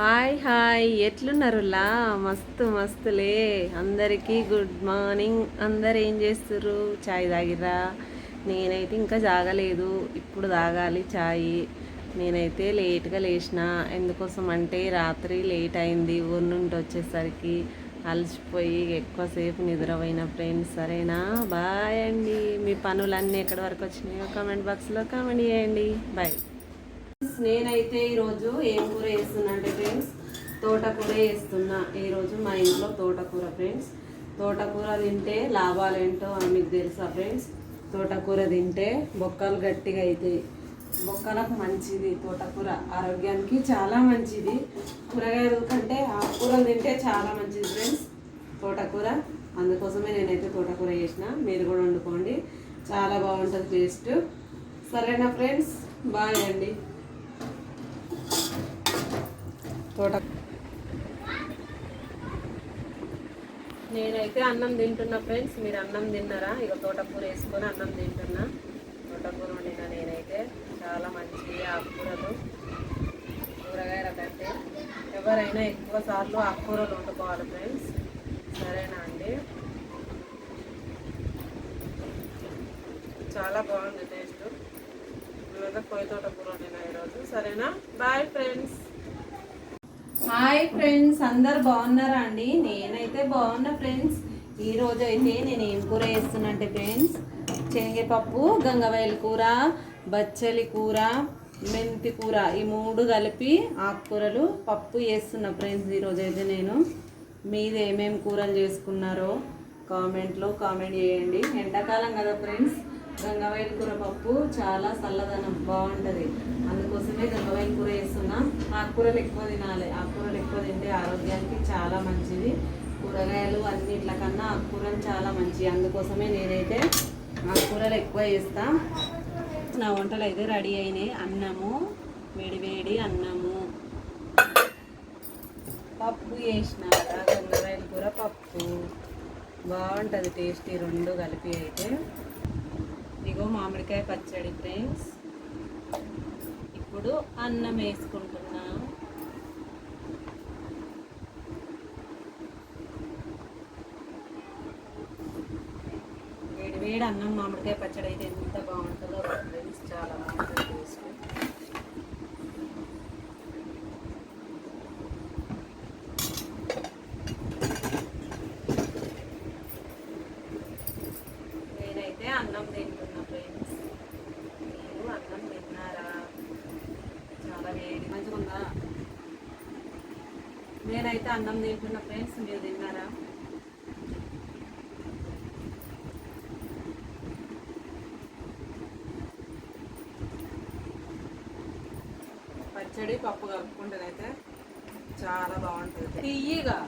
Hi hi ఎట్లున్నారులా మస్తు మస్తులే. అందరికీ good morning. అందరు ఏం చేస్తుర్రు? చాయ్ తాగిరా నేనైతే ఇంకా తాగలేదు ఇప్పుడు తాగాలి చాయ్. నేనైతే లేట్గా లేచిన ఎందుకోసం అంటే రాత్రి లేట్ అయింది. ఊరు నుండి వచ్చేసరికి అలసిపోయి ఎక్కువసేపు నిద్రపోయిన ఫ్రెండ్స్. సరేనా? బాయ్ అండి. మీ పనులన్నీ ఎక్కడి వరకు వచ్చినాయో కామెంట్ బాక్స్లో కామెంట్ చేయండి. బాయ్. నేనైతే ఈరోజు ఏం కూర వేస్తున్నా అంటే ఫ్రెండ్స్ తోటకూర వేస్తున్నా ఈరోజు మా ఇంట్లో తోటకూర ఫ్రెండ్స్. తోటకూర తింటే లాభాలు ఏంటో అని మీకు తెలుసా ఫ్రెండ్స్? తోటకూర తింటే బొక్కలు గట్టిగా అవుతాయి. బొక్కలకు మంచిది తోటకూర. ఆరోగ్యానికి చాలా మంచిది. కూరగాయల కంటే ఆకుకూరలు తింటే చాలా మంచిది ఫ్రెండ్స్ తోటకూర. అందుకోసమే నేనైతే తోటకూర చేసిన. మీరు కూడా వండుకోండి. చాలా బాగుంటుంది టేస్ట్. సరేనా ఫ్రెండ్స్? బాయ్ అండి. తోట. నేనైతే అన్నం తింటున్నా ఫ్రెండ్స్. మీరు అన్నం తిన్నారా? ఇక తోటకూర వేసుకొని అన్నం తింటున్నా. తోటకూర వండినా నేనైతే. చాలా మంచి ఆకుకూరలు. కూరగాయల కంటే ఎవరైనా ఎక్కువ సార్లు ఆకుకూరలు వండుకోవాలి ఫ్రెండ్స్. సరేనా అండి? చాలా బాగుంది టేస్ట్. మీద పొయ్యి తోట కూర వండినా ఈరోజు. సరేనా? Bye friends. హాయ్ ఫ్రెండ్స్ అందరు బాగున్నారా అండి? నేనైతే బాగున్నా ఫ్రెండ్స్ ఈ రోజు అయితే నేను ఏం కూర వేస్తున్నంటే ఫ్రెండ్స్ శనగపప్పు గంగవాయల కూర బచ్చలి కూర మెంతి కూర ఈ మూడు కలిపి ఆకుకూరలు పప్పు వేస్తున్నా ఫ్రెండ్స్ ఈరోజు అయితే నేను. మీది ఏమేమి కూరలు చేసుకున్నారో కామెంట్లో కామెంట్ చేయండి. ఎండాకాలం కదా ఫ్రెండ్స్ గంగవాయల కూర పప్పు చాలా చల్లదనం బాగుంటుంది. అందుకోసమే గంగవాయల కూర వేస్తున్నాం ఆకుకూరలు ఎక్కువ తినాలి. ఆకుకూరలు ఎక్కువ తింటే ఆరోగ్యానికి చాలా మంచిది. కూరగాయలు అన్నిట్ల కన్నా ఆకుకూరలు చాలా మంచిది అందుకోసమే నేనైతే ఆకుకూరలు ఎక్కువ చేస్తా. నా వంటలు అయితే రెడీ అయినాయి. అన్నము వేడివేడి అన్నము. పప్పు వేసిన గంగవాయల కూర పప్పు. బాగుంటుంది టేస్టీ రెండు కలిపి అయితే. ఇదిగో మామిడికాయ పచ్చడి ఫ్రెండ్స్ ఇప్పుడు అన్నం వేసుకుంటున్నా. వేడి వేడి అన్నం మామిడికాయ పచ్చడి అయితే ఎంత బాగుంటుందో ఫ్రెండ్స్ చాలా బాగుంటుంది టేస్ట్ నేనైతే అన్నం తింటున్నా ఫ్రెండ్స్ మీరు అన్నం తిన్నారా చాలా వేడి మంచిగా ఉందా నేనైతే అన్నం తింటున్న ఫ్రెండ్స్ మీరు తిన్నారా? పచ్చడి పప్పు కలుపుకుంటేనైతే చాలా బాగుంటుంది. తీయగా.